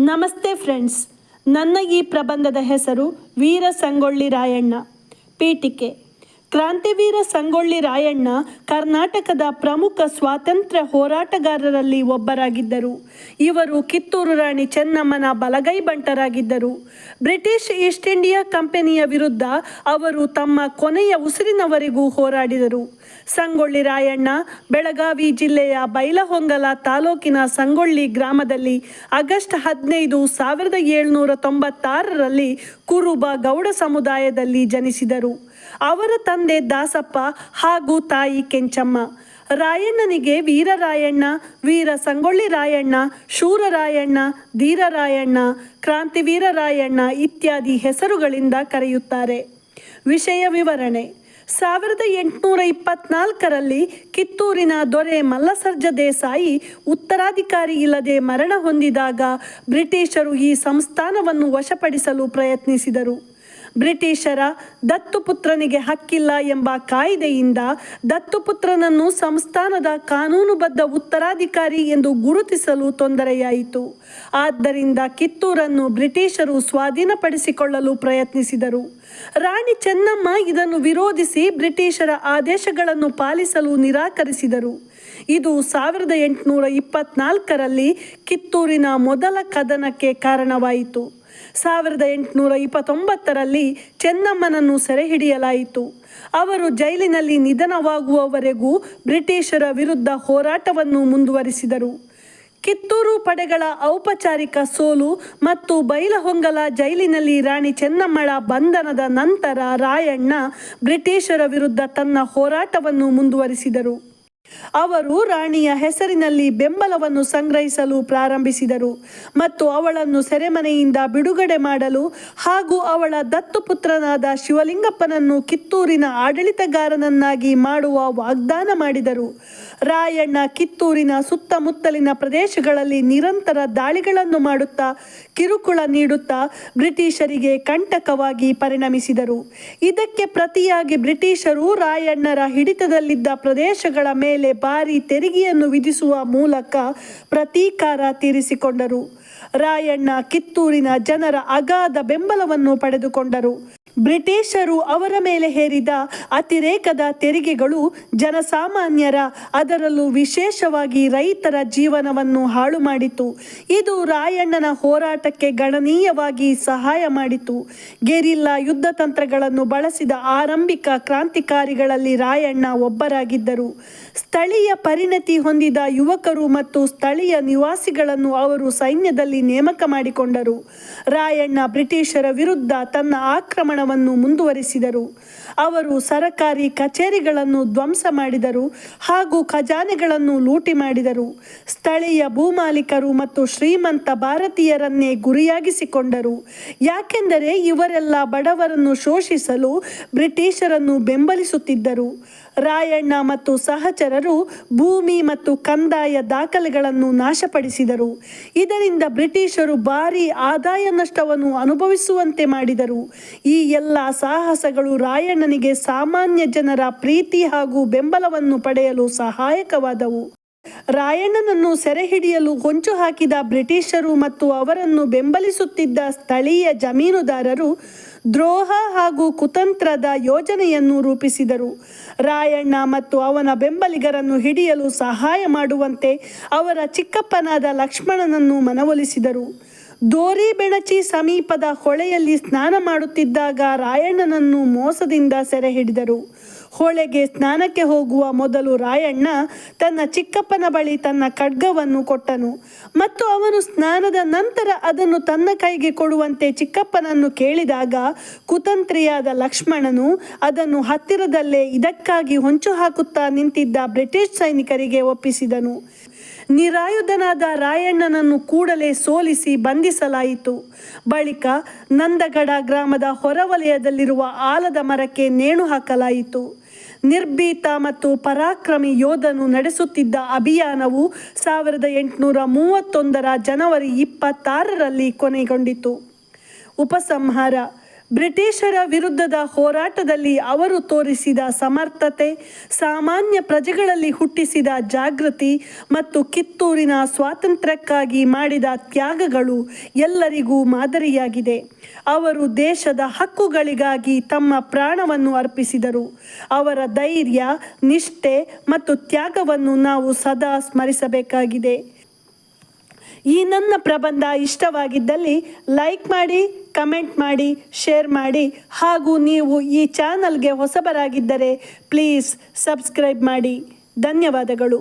ನಮಸ್ತೆ ಫ್ರೆಂಡ್ಸ್. ನನ್ನ ಈ ಪ್ರಬಂಧದ ಹೆಸರು ವೀರ ಸಂಗೊಳ್ಳಿ ರಾಯಣ್ಣ. ಪೀಠಿಕೆ. ಕ್ರಾಂತಿವೀರ ಸಂಗೊಳ್ಳಿ ರಾಯಣ್ಣ ಕರ್ನಾಟಕದ ಪ್ರಮುಖ ಸ್ವಾತಂತ್ರ್ಯ ಹೋರಾಟಗಾರರಲ್ಲಿ ಒಬ್ಬರಾಗಿದ್ದರು. ಇವರು ಕಿತ್ತೂರು ರಾಣಿ ಚೆನ್ನಮ್ಮನ ಬಲಗೈ ಬಂಟರಾಗಿದ್ದರು. ಬ್ರಿಟಿಷ್ ಈಸ್ಟ್ ಇಂಡಿಯಾ ಕಂಪನಿಯ ವಿರುದ್ಧ ಅವರು ತಮ್ಮ ಕೊನೆಯ ಉಸಿರಿನವರೆಗೂ ಹೋರಾಡಿದರು. ಸಂಗೊಳ್ಳಿ ರಾಯಣ್ಣ ಬೆಳಗಾವಿ ಜಿಲ್ಲೆಯ ಬೈಲಹೊಂಗಲ ತಾಲೂಕಿನ ಸಂಗೊಳ್ಳಿ ಗ್ರಾಮದಲ್ಲಿ ಆಗಸ್ಟ್ ಹದಿನೈದು ಸಾವಿರದ ಏಳುನೂರ ತೊಂಬತ್ತಾರರಲ್ಲಿ ಕುರುಬ ಗೌಡ ಸಮುದಾಯದಲ್ಲಿ ಜನಿಸಿದರು. ಅವರ ತಂದೆ ದಾಸಪ್ಪ ಹಾಗೂ ತಾಯಿ ಕೆಂಚಮ್ಮ. ರಾಯಣ್ಣನಿಗೆ ವೀರರಾಯಣ್ಣ, ವೀರ ಸಂಗೊಳ್ಳಿ ರಾಯಣ್ಣ, ಶೂರರಾಯಣ್ಣ, ಧೀರರಾಯಣ್ಣ ಕ್ರಾಂತಿವೀರ ರಾಯಣ್ಣ ಇತ್ಯಾದಿ ಹೆಸರುಗಳಿಂದ ಕರೆಯುತ್ತಾರೆ. ವಿಷಯ ವಿವರಣೆ. ಸಾವಿರದ ಎಂಟುನೂರ ಇಪ್ಪತ್ನಾಲ್ಕರಲ್ಲಿ ಕಿತ್ತೂರಿನ ದೊರೆ ಮಲ್ಲಸರ್ಜ ದೇಸಾಯಿ ಉತ್ತರಾಧಿಕಾರಿ ಇಲ್ಲದೆ ಮರಣ ಹೊಂದಿದಾಗ ಬ್ರಿಟಿಷರು ಈ ಸಂಸ್ಥಾನವನ್ನು ವಶಪಡಿಸಲು ಪ್ರಯತ್ನಿಸಿದರು. ಬ್ರಿಟಿಷರ ದತ್ತುಪುತ್ರನಿಗೆ ಹಕ್ಕಿಲ್ಲ ಎಂಬ ಕಾಯ್ದೆಯಿಂದ ದತ್ತುಪುತ್ರನನ್ನು ಸಂಸ್ಥಾನದ ಕಾನೂನುಬದ್ಧ ಉತ್ತರಾಧಿಕಾರಿ ಎಂದು ಗುರುತಿಸಲು ತೊಂದರೆಯಾಯಿತು. ಆದ್ದರಿಂದ ಕಿತ್ತೂರನ್ನು ಬ್ರಿಟಿಷರು ಸ್ವಾಧೀನಪಡಿಸಿಕೊಳ್ಳಲು ಪ್ರಯತ್ನಿಸಿದರು. ರಾಣಿ ಚೆನ್ನಮ್ಮ ಇದನ್ನು ವಿರೋಧಿಸಿ ಬ್ರಿಟಿಷರ ಆದೇಶಗಳನ್ನು ಪಾಲಿಸಲು ನಿರಾಕರಿಸಿದರು. ಇದು ಸಾವಿರದ ಎಂಟುನೂರ ಇಪ್ಪತ್ನಾಲ್ಕರಲ್ಲಿ ಕಿತ್ತೂರಿನ ಮೊದಲ ಕದನಕ್ಕೆ ಕಾರಣವಾಯಿತು. ಸಾವಿರದ ಎಂಟುನೂರ ಇಪ್ಪತ್ತೊಂಬತ್ತರಲ್ಲಿ ಚೆನ್ನಮ್ಮನನ್ನು ಸೆರೆ ಹಿಡಿಯಲಾಯಿತು ಅವರು ಜೈಲಿನಲ್ಲಿ ನಿಧನವಾಗುವವರೆಗೂ ಬ್ರಿಟಿಷರ ವಿರುದ್ಧ ಹೋರಾಟವನ್ನು ಮುಂದುವರಿಸಿದರು. ಕಿತ್ತೂರು ಪಡೆಗಳ ಔಪಚಾರಿಕ ಸೋಲು ಮತ್ತು ಬೈಲಹೊಂಗಲ ಜೈಲಿನಲ್ಲಿ ರಾಣಿ ಚೆನ್ನಮ್ಮಳ ಬಂಧನದ ನಂತರ ರಾಯಣ್ಣ ಬ್ರಿಟಿಷರ ವಿರುದ್ಧ ತನ್ನ ಹೋರಾಟವನ್ನು ಮುಂದುವರಿಸಿದರು. ಅವರು ರಾಣಿಯ ಹೆಸರಿನಲ್ಲಿ ಬೆಂಬಲವನ್ನು ಸಂಗ್ರಹಿಸಲು ಪ್ರಾರಂಭಿಸಿದರು ಮತ್ತು ಅವಳನ್ನು ಸೆರೆಮನೆಯಿಂದ ಬಿಡುಗಡೆ ಮಾಡಲು ಹಾಗೂ ಅವಳ ದತ್ತುಪುತ್ರನಾದ ಶಿವಲಿಂಗಪ್ಪನನ್ನು ಕಿತ್ತೂರಿನ ಆಡಳಿತಗಾರನನ್ನಾಗಿ ಮಾಡುವ ವಾಗ್ದಾನ ಮಾಡಿದರು. ರಾಯಣ್ಣ ಕಿತ್ತೂರಿನ ಸುತ್ತಮುತ್ತಲಿನ ಪ್ರದೇಶಗಳಲ್ಲಿ ನಿರಂತರ ದಾಳಿಗಳನ್ನು ಮಾಡುತ್ತಾ ಕಿರುಕುಳ ನೀಡುತ್ತಾ ಬ್ರಿಟಿಷರಿಗೆ ಕಂಟಕವಾಗಿ ಪರಿಣಮಿಸಿದರು. ಇದಕ್ಕೆ ಪ್ರತಿಯಾಗಿ ಬ್ರಿಟಿಷರು ರಾಯಣ್ಣರ ಹಿಡಿತದಲ್ಲಿದ್ದ ಪ್ರದೇಶಗಳ ಮೇಲೆ ಭಾರಿ ತೆರಿಗೆಯನ್ನು ವಿಧಿಸುವ ಮೂಲಕ ಪ್ರತೀಕಾರ ತೀರಿಸಿಕೊಂಡರು. ರಾಯಣ್ಣ ಕಿತ್ತೂರಿನ ಜನರ ಅಗಾಧ ಬೆಂಬಲವನ್ನು ಪಡೆದುಕೊಂಡರು. ಬ್ರಿಟಿಷರು ಅವರ ಮೇಲೆ ಹೇರಿದ ಅತಿರೇಕದ ತೆರಿಗೆಗಳು ಜನಸಾಮಾನ್ಯರ ಅದರಲ್ಲೂ ವಿಶೇಷವಾಗಿ ರೈತರ ಜೀವನವನ್ನು ಹಾಳು ಮಾಡಿತು. ಇದು ರಾಯಣ್ಣನ ಹೋರಾಟಕ್ಕೆ ಗಣನೀಯವಾಗಿ ಸಹಾಯ ಮಾಡಿತು. ಗೆರಿಲ್ಲಾ ಯುದ್ಧ ತಂತ್ರಗಳನ್ನು ಬಳಸಿದ ಆರಂಭಿಕ ಕ್ರಾಂತಿಕಾರಿಗಳಲ್ಲಿ ರಾಯಣ್ಣ ಒಬ್ಬರಾಗಿದ್ದರು. ಸ್ಥಳೀಯ ಪರಿಣತಿ ಹೊಂದಿದ ಯುವಕರು ಮತ್ತು ಸ್ಥಳೀಯ ನಿವಾಸಿಗಳನ್ನು ಅವರು ಸೈನ್ಯದಲ್ಲಿ ನೇಮಕ ಮಾಡಿಕೊಂಡರು. ರಾಯಣ್ಣ ಬ್ರಿಟಿಷರ ವಿರುದ್ಧ ತನ್ನ ಆಕ್ರಮಣವನ್ನು ಮುಂದುವರಿಸಿದರು. ಅವರು ಸರಕಾರಿ ಕಚೇರಿಗಳನ್ನು ಧ್ವಂಸ ಮಾಡಿದರು ಹಾಗೂ ಖಜಾನೆಗಳನ್ನು ಲೂಟಿ ಮಾಡಿದರು. ಸ್ಥಳೀಯ ಭೂಮಾಲೀಕರು ಮತ್ತು ಶ್ರೀಮಂತ ಭಾರತೀಯರನ್ನೇ ಗುರಿಯಾಗಿಸಿಕೊಂಡರು. ಯಾಕೆಂದರೆ ಇವರೆಲ್ಲ ಬಡವರನ್ನು ಶೋಷಿಸಲು ಬ್ರಿಟಿಷರನ್ನು ಬೆಂಬಲಿಸುತ್ತಿದ್ದರು. ರಾಯಣ್ಣ ಮತ್ತು ಸಹಚರರು ಭೂಮಿ ಮತ್ತು ಕಂದಾಯ ದಾಖಲೆಗಳನ್ನು ನಾಶಪಡಿಸಿದರು. ಇದರಿಂದ ಬ್ರಿಟಿಷರು ಭಾರೀ ಆದಾಯ ನಷ್ಟವನ್ನು ಅನುಭವಿಸುವಂತೆ ಮಾಡಿದರು. ಈ ಎಲ್ಲ ಸಾಹಸಗಳು ರಾಯಣ್ಣನಿಗೆ ಸಾಮಾನ್ಯ ಜನರ ಪ್ರೀತಿ ಹಾಗೂ ಬೆಂಬಲವನ್ನು ಪಡೆಯಲು ಸಹಾಯಕವಾದವು. ರಾಯಣ್ಣನನ್ನು ಸೆರೆ ಹಿಡಿಯಲು ಹೊಂಚು ಹಾಕಿದ ಬ್ರಿಟಿಷರು ಮತ್ತು ಅವರನ್ನು ಬೆಂಬಲಿಸುತ್ತಿದ್ದ ಸ್ಥಳೀಯ ಜಮೀನುದಾರರು ದ್ರೋಹ ಹಾಗೂ ಕುತಂತ್ರದ ಯೋಜನೆಯನ್ನು ರೂಪಿಸಿದರು. ರಾಯಣ್ಣ ಮತ್ತು ಅವನ ಬೆಂಬಲಿಗರನ್ನು ಹಿಡಿಯಲು ಸಹಾಯ ಮಾಡುವಂತೆ ಅವರ ಚಿಕ್ಕಪ್ಪನಾದ ಲಕ್ಷ್ಮಣನನ್ನು ಮನವೊಲಿಸಿದರು. ದೋರಿ ಬೆಣಚಿ ಸಮೀಪದ ಹೊಳೆಯಲ್ಲಿ ಸ್ನಾನ ಮಾಡುತ್ತಿದ್ದಾಗ ರಾಯಣ್ಣನನ್ನು ಮೋಸದಿಂದ ಸೆರೆ ಹಿಡಿದರು ಹೊಳೆಗೆ ಸ್ನಾನಕ್ಕೆ ಹೋಗುವ ಮೊದಲು ರಾಯಣ್ಣ ತನ್ನ ಚಿಕ್ಕಪ್ಪನ ಬಳಿ ತನ್ನ ಖಡ್ಗವನ್ನು ಕೊಟ್ಟನು. ಮತ್ತು ಅವನು ಸ್ನಾನದ ನಂತರ ಅದನ್ನು ತನ್ನ ಕೈಗೆ ಕೊಡುವಂತೆ ಚಿಕ್ಕಪ್ಪನನ್ನು ಕೇಳಿದಾಗ ಕುತಂತ್ರಿಯಾದ ಲಕ್ಷ್ಮಣನು ಅದನ್ನು ಹತ್ತಿರದಲ್ಲೇ ಇದಕ್ಕಾಗಿ ಹೊಂಚು ಹಾಕುತ್ತಾ ನಿಂತಿದ್ದ ಬ್ರಿಟಿಷ್ ಸೈನಿಕರಿಗೆ ಒಪ್ಪಿಸಿದನು. ನಿರಾಯುಧನಾದ ರಾಯಣ್ಣನನ್ನು ಕೂಡಲೇ ಸೋಲಿಸಿ ಬಂಧಿಸಲಾಯಿತು. ಬಳಿಕ ನಂದಗಡ ಗ್ರಾಮದ ಹೊರವಲಯದಲ್ಲಿರುವ ಆಲದ ಮರಕ್ಕೆ ನೇಣು ಹಾಕಲಾಯಿತು. ನಿರ್ಭೀತ ಮತ್ತು ಪರಾಕ್ರಮಿ ಯೋಧನು ನಡೆಸುತ್ತಿದ್ದ ಅಭಿಯಾನವು ಸಾವಿರದ ಎಂಟುನೂರ ಮೂವತ್ತೊಂದರ ಜನವರಿ ಇಪ್ಪತ್ತಾರರಲ್ಲಿ ಕೊನೆಗೊಂಡಿತು. ಉಪಸಂಹಾರ ಬ್ರಿಟಿಷರ ವಿರುದ್ಧದ ಹೋರಾಟದಲ್ಲಿ ಅವರು ತೋರಿಸಿದ ಸಮರ್ಥತೆ, ಸಾಮಾನ್ಯ ಪ್ರಜೆಗಳಲ್ಲಿ ಹುಟ್ಟಿಸಿದ ಜಾಗೃತಿ ಮತ್ತು ಕಿತ್ತೂರಿನ ಸ್ವಾತಂತ್ರ್ಯಕ್ಕಾಗಿ ಮಾಡಿದ ತ್ಯಾಗಗಳು ಎಲ್ಲರಿಗೂ ಮಾದರಿಯಾಗಿದೆ. ಅವರು ದೇಶದ ಹಕ್ಕುಗಳಿಗಾಗಿ ತಮ್ಮ ಪ್ರಾಣವನ್ನು ಅರ್ಪಿಸಿದರು. ಅವರ ಧೈರ್ಯ, ನಿಷ್ಠೆ ಮತ್ತು ತ್ಯಾಗವನ್ನು ನಾವು ಸದಾ ಸ್ಮರಿಸಬೇಕಾಗಿದೆ. ಈ ನನ್ನ ಪ್ರಬಂಧ ಇಷ್ಟವಾಗಿದ್ದಲ್ಲಿ ಲೈಕ್ ಮಾಡಿ ಕಮೆಂಟ್ ಮಾಡಿ ಶೇರ್ ಮಾಡಿ, ಹಾಗೂ ನೀವು ಈ ಚಾನಲ್ಗೆ ಹೊಸಬರಾಗಿದ್ದರೆ ಪ್ಲೀಸ್ ಸಬ್ಸ್ಕ್ರೈಬ್ ಮಾಡಿ. ಧನ್ಯವಾದಗಳು.